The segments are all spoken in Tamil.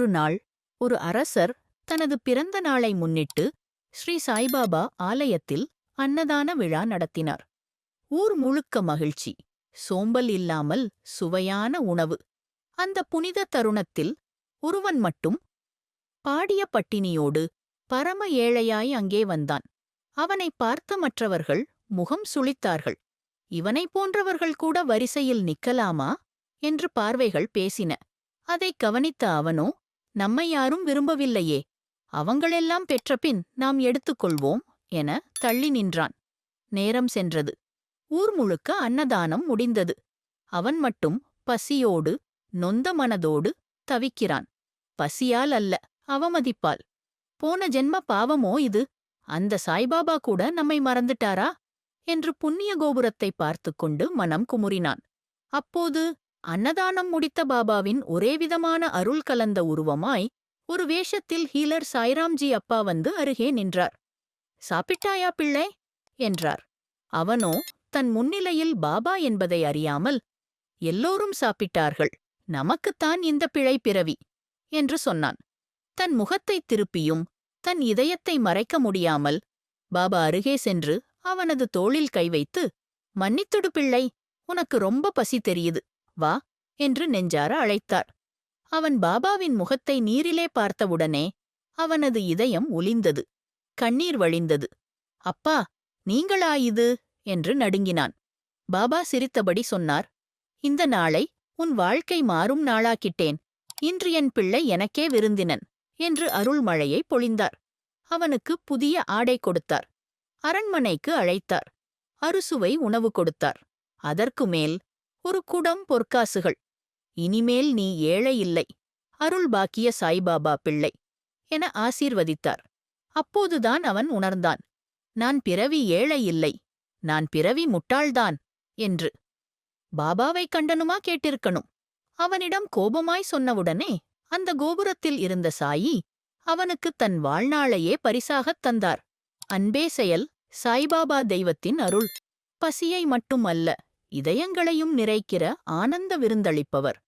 நாள் ஒரு அரசர் தனது பிறந்த நாளை முன்னிட்டு ஸ்ரீ சாய்பாபா ஆலயத்தில் அன்னதான விழா நடத்தினார். ஊர் முழுக்க மகிழ்ச்சி சோம்பல் இல்லாமல் சுவையான உணவு. அந்த புனித தருணத்தில் ஒருவன் மட்டும் பாடிய பட்டினியோடு பரம ஏழையாய் அங்கே வந்தான். அவனை பார்த்த மற்றவர்கள் முகம் சுளித்தார்கள். இவனைப் போன்றவர்கள் கூட வரிசையில் நிக்கலாமா? என்று பார்வைகள் பேசின. அதைக் கவனித்த அவனோ நம்மை யாரும் விரும்பவில்லையே. அவங்களெல்லாம் பெற்றபின் நாம் எடுத்துக்கொள்வோம் என தள்ளி நின்றான். நேரம் சென்றது. ஊர் முழுக்க அன்னதானம் முடிந்தது. அவன் மட்டும் பசியோடு நொந்த மனதோடு தவிக்கிறான். பசியால் அல்ல அவமதிப்பால் போன ஜென்ம பாவமோ இது? அந்த சாய்பாபா கூட நம்மை மறந்துட்டாரா? என்று புண்ணிய கோபுரத்தை பார்த்துக் கொண்டு மனம் குமுறினான். அப்போது அன்னதானம் முடித்த பாபாவின் ஒரேவிதமான அருள் கலந்த உருவமாய் ஒரு வேஷத்தில் ஹீலர் சாய்ராம்ஜி அப்பா வந்து அருகே நின்றார். சாப்பிட்டாயா பிள்ளை? என்றார். அவனோ தன் முன்னிலையில் பாபா என்பதை அறியாமல் எல்லோரும் சாப்பிட்டார்கள். நமக்குத்தான் இந்த பிழை பிறவி என்று சொன்னான். தன் முகத்தைத் திருப்பியும் தன் இதயத்தை மறைக்க முடியாமல் பாபா அருகே சென்று அவனது தோளில் கை வைத்து மன்னித்துடு பிள்ளை உனக்கு ரொம்ப பசி தெரியுது. வா என்று நெஞ்சார அழைத்தார். அவன் பாபாவின் முகத்தை நீரிலே பார்த்தவுடனே அவனது இதயம் ஒளிந்தது கண்ணீர் வழிந்தது. அப்பா நீங்களா இது? என்று நடுங்கினான். பாபா சிரித்தபடி சொன்னார் இந்த நாளை உன் வாழ்க்கை மாறும் நாளாக்கிட்டேன். இன்று என் பிள்ளை எனக்கே விருந்தினன் என்று அருள்மழையை பொழிந்தார். அவனுக்கு புதிய ஆடை கொடுத்தார். அரண்மனைக்கு அழைத்தார். அறுசுவை உணவு கொடுத்தார். அதற்கு மேல் ஒரு குடம் பொற்காசுகள். இனிமேல் நீ ஏழை இல்லை. அருள் பாக்கிய சாய்பாபா பிள்ளை என ஆசீர்வதித்தார். அப்போதுதான் அவன் உணர்ந்தான். நான் பிறவி ஏழை இல்லை. நான் பிறவி முட்டாள்தான் என்று. பாபாவைக் கண்டனுமா கேட்டிருக்கணும். அவனிடம் கோபமாய் சொன்னவுடனே அந்த கோபுரத்தில் இருந்த சாயி அவனுக்கு தன் வாழ்நாளையே பரிசாகத் தந்தார். அன்பே செயல் சாய்பாபா தெய்வத்தின் அருள். பசியை மட்டும் அல்ல இதயங்களையும் நிறைக்கிற ஆனந்த விருந்தளிப்பவர்.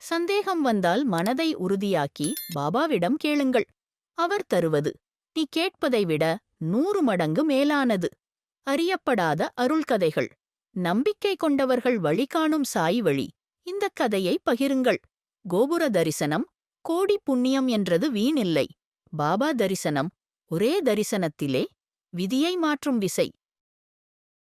சந்தேகம் வந்தால் மனதை உறுதியாக்கி பாபாவிடம் கேளுங்கள். அவர் தருவது நீ கேட்பதை விட நூறு மடங்கு மேலானது. அறியப்படாத அருள்கதைகள். நம்பிக்கை கொண்டவர்கள் வழிகாணும் சாய் வழி. இந்தக் கதையை பகிருங்கள். கோபுர தரிசனம் கோடி புண்ணியம் என்றது வீணில்லை பாபா தரிசனம் ஒரே தரிசனத்திலே விதியை மாற்றும் விசை.